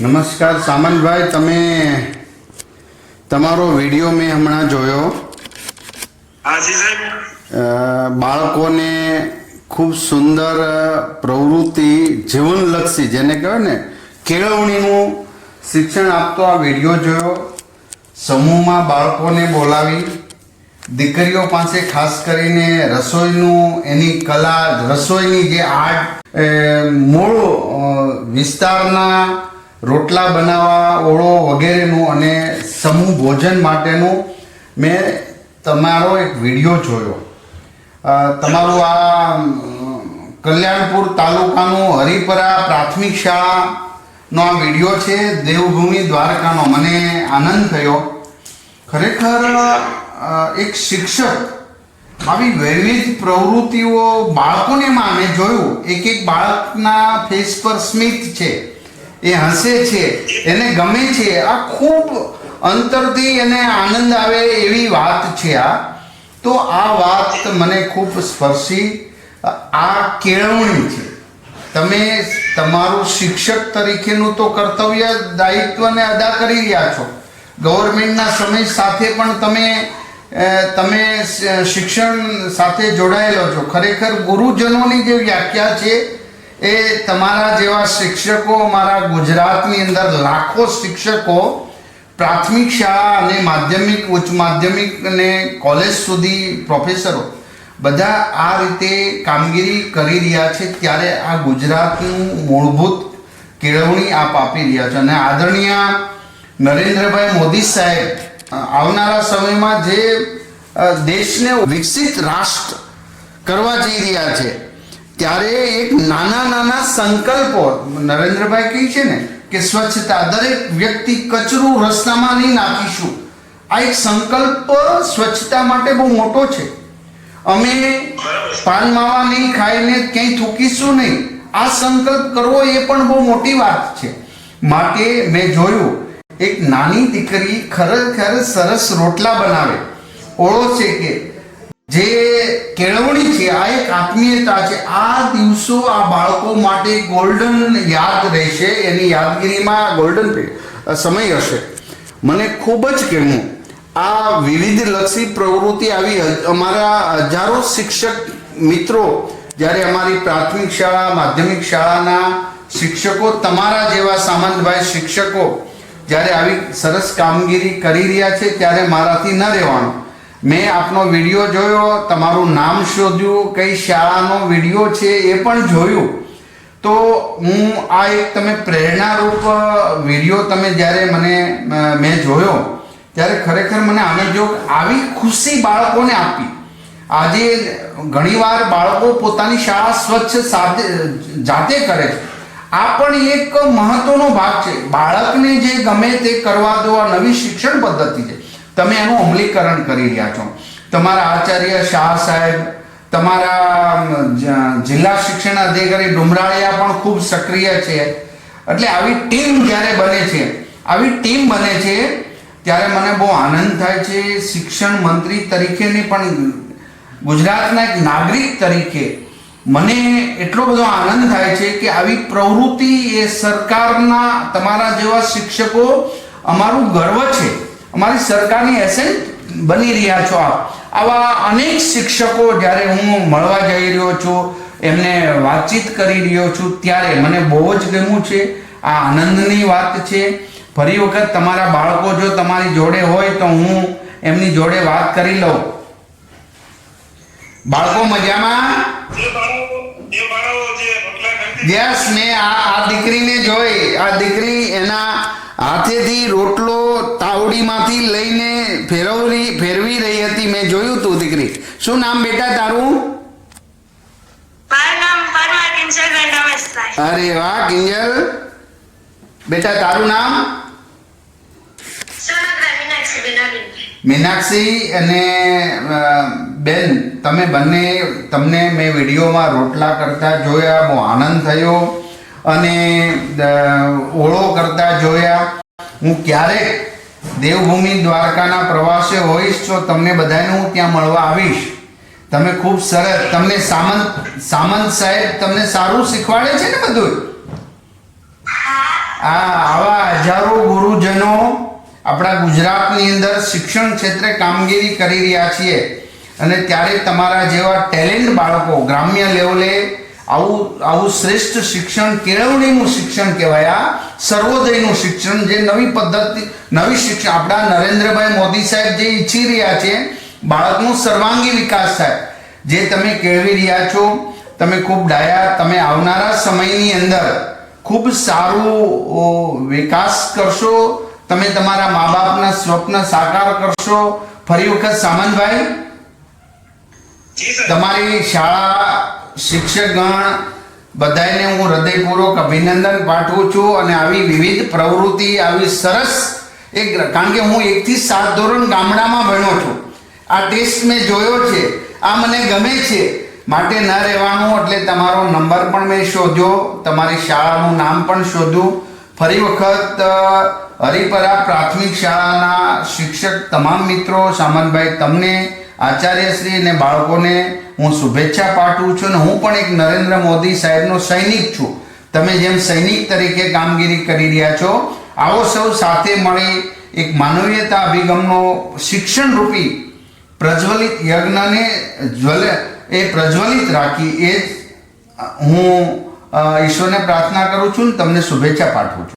નમસ્કાર સામંતભાઈ તમે તમારો વીડિયો મેં હમણાં જોયો. બાળકોને ખૂબ સુંદર પ્રવૃત્તિ જીવનલક્ષી જેને કહેવાય ને કેળવણીનું શિક્ષણ આપતો આ વીડિયો જોયો. સમૂહમાં બાળકોને બોલાવી દીકરીઓ પાસે ખાસ કરીને રસોઈનું એની કલા રસોઈની જે આર્ટ મૂળ વિસ્તારના રોટલા બનાવવા, ઓળો વગેરેનું અને સમૂહ ભોજન માટેનું મેં તમારો એક વીડિયો જોયો. તમારું આ કલ્યાણપુર તાલુકાનું હરિપરા પ્રાથમિક શાળાનો આ વીડિયો છે, દેવભૂમિ દ્વારકાનો. મને આનંદ થયો. ખરેખર એક શિક્ષક આવી વિવિધ પ્રવૃત્તિઓ બાળકોને માં જોયું. એક એક બાળકના ફેસ પર સ્મિત છે. એ હસે છે, એને ગમે છે. આ ખૂબ અંતરથી એને આનંદ આવે એવી વાત છે આ. તો આ વાત મને ખૂબ સ્પર્શી. આ કેળવણી છે. તમે તમારું શિક્ષક તરીકેનું તો કર્તવ્ય દાયિત્વને અદા કરી રહ્યા છો. ગવર્મેન્ટના સમય સાથે પણ તમે તમે શિક્ષણ સાથે જોડાયેલો છો. ખરેખર ગુરુજનોની જે વ્યાખ્યા છે એ તમારા જેવા શિક્ષકો અમારા ગુજરાતની અંદર લાખો શિક્ષકો પ્રાથમિક શાળા અને માધ્યમિક, ઉચ્ચ માધ્યમિક અને કોલેજ સુધી પ્રોફેસરો બધા આ રીતે કામગીરી કરી રહ્યા છે ત્યારે આ ગુજરાતનું મૂળભૂત કેળવણી આપ આપી રહ્યા છે. અને આદરણીય નરેન્દ્રભાઈ મોદી સાહેબ આવનારા સમયમાં જે દેશને વિકસિત રાષ્ટ્ર કરવા જઈ રહ્યા છે ત્યારે એક નાના નાના સંકલ્પો નરેન્દ્રભાઈ કહે છે ને કે સ્વચ્છતા દરેક વ્યક્તિ કચરું રસ્તામાં નહીં નાખીશું. આ એક સંકલ્પ સ્વચ્છતા માટે બહુ મોટો છે. અમે પાન માવા નહીં ખાઈને ક્યાંય થૂકીશું નહીં. આ સંકલ્પ કરવો એ પણ બહુ મોટી વાત છે. માટે મેં જોયું, એક નાની દીકરી ખરેખર સરસ રોટલા બનાવે. ઓળો છે કે જે કેળવણી છે, આ એક આત્મીયતા છે. આ દિવસો આ બાળકો માટે ગોલ્ડન યાદ રહેશે, એની યાદગીરીમાં ગોલ્ડન સમય હશે. મને ખૂબ જ કહેવું આ વિવિધ લક્ષી પ્રવૃત્તિ આવી. અમારા હજારો શિક્ષક મિત્રો, જ્યારે અમારી પ્રાથમિક શાળા, માધ્યમિક શાળાના શિક્ષકો, તમારા જેવા સામંતભાઈ શિક્ષકો, જ્યારે આવી સરસ કામગીરી કરી રહ્યા છે, ત્યારે મારાથી ન રહેવાનું. મેં આપનો વીડિયો જોયો, તમારું નામ શોધ્યું, કઈ શાળાનો વીડિયો છે એ પણ જોયું. તો હું આ એક તમે પ્રેરણારૂપ વીડિયો તમે જ્યારે મને મેં જોયો, ત્યારે ખરેખર મને આનંદ જો આવી ખુશી બાળકોને આપી. આજે ઘણીવાર બાળકો પોતાની શાળા સ્વચ્છ સાથે જાતે કરે છે. આ પણ એક મહત્વનો ભાગ છે. બાળકને જે ગમે તે કરવા દો આ નવી શિક્ષણ પદ્ધતિ છે. તમે એનું અમલીકરણ કરી રહ્યા છો. તમારા આચાર્ય શાહ સાહેબ, તમારા જિલ્લા શિક્ષણ અધિકારી ડુમરાળિયા પણ ખૂબ સક્રિય છે. એટલે આવી ટીમ જ્યારે બને છે, આવી ટીમ બને છે, ત્યારે મને બહુ આનંદ થાય છે શિક્ષણ મંત્રી તરીકેની પણ, ગુજરાતના એક નાગરિક તરીકે મને એટલો બધો આનંદ થાય છે કે આવી પ્રવૃત્તિ એ સરકારના, તમારા જેવા શિક્ષકો અમારું ગર્વ છે. અમારી સરકારની એસેન્ટ બની રહ્યા છો આપ. આવા અનેક શિક્ષકો જ્યારે હું મળવા જઈ રહ્યો છું એમને વાતચીત કરી રહ્યો છું ત્યારે મને બહુ જ ગમ્યું છે. આ આનંદની વાત છે. ફરી વખત તમારા બાળકો જો તમારી જોડે હોય તો હું એમની જોડે વાત કરી લઉં. બાળકો મજામાં? યસ મેં આ આ દીકરીને જોઈ. આ દીકરી એના હાથેથી રોટલો તાવડીમાંથી લઈને ફેરવરી ફેરવી રહી હતી. મેં જોયું તું દીકરી. શું નામ બેટા તારું? અરે વાહ કિંજલ. બેટા તારું નામ? મીનાક્ષી અને બેન તમે બંને તમને મેં વિડીયોમાં રોટલા કરતા જોયા બહુ આનંદ થયો અને ઓળો કરતા જોયા. હું ક્યારેક દેવભૂમિ દ્વારકાના પ્રવાસે હોઈશ તો તમને બધાને હું ત્યાં મળવા આવીશ. તમે ખૂબ સરસ, તમને સામંત સામંત સાહેબ તમને સારું શીખવાડે છે ને બધું આ આવા હજારો ગુરુજનો આપણા ગુજરાતની અંદર શિક્ષણ ક્ષેત્રે કામગીરી કરી રહ્યા છીએ. અને ત્યારે તમારા જેવા ટેલેન્ટ બાળકો ગ્રામ્ય લેવલે આવું આવું શ્રેષ્ઠ શિક્ષણ કેળવણીનું શિક્ષણ કહેવાય. આ સર્વોદયનું શિક્ષણ જે નવી પદ્ધતિ નવી શિક્ષણ આપણા નરેન્દ્રભાઈ મોદી સાહેબ જે ઈચ્છી રહ્યા છે બાળકનો સર્વાંગી વિકાસ થાય. જે તમે કેળવી રહ્યા છો તમે ખૂબ ડાયા તમે આવનારા સમયની અંદર ખૂબ સારું વિકાસ કરશો તમે તમારા મા બાપના સ્વપ્ન સાકાર કરશો. ફરી વખત સામંતભાઈ તમારી શાળા શિક્ષકગણ બધાને હું હૃદયપૂર્વક અભિનંદન પાઠવું છું અને આવી વિવિધ પ્રવૃત્તિ, આવી સરસ એક કારણ કે હું એકથી સાત ધોરણ ગામડામાં ભણ્યો છું. આ ટેસ્ટ મેં જોયો છે. આ મને ગમે છે. માટે ન રહેવાનું એટલે તમારો નંબર પણ મેં શોધ્યો. તમારી શાળાનું નામ પણ શોધ્યું. ફરી વખત હરિપરા પ્રાથમિક શાળાના શિક્ષક તમામ મિત્રો સામંતભાઈ તમને, આચાર્યશ્રી અને બાળકોને હું શુભેચ્છા પાઠવું છું અને હું પણ એક નરેન્દ્ર મોદી સાહેબનો સૈનિક છું. તમે જેમ સૈનિક તરીકે કામગીરી કરી રહ્યા છો, આવો સૌ સાથે મળી એક માનવીયતા અભિગમનો શિક્ષણ રૂપી પ્રજ્વલિત યજ્ઞને જ્વલ, એ પ્રજ્વલિત રાખી એ હું ઈશ્વરને પ્રાર્થના કરું છું અને તમને શુભેચ્છા પાઠવું છું.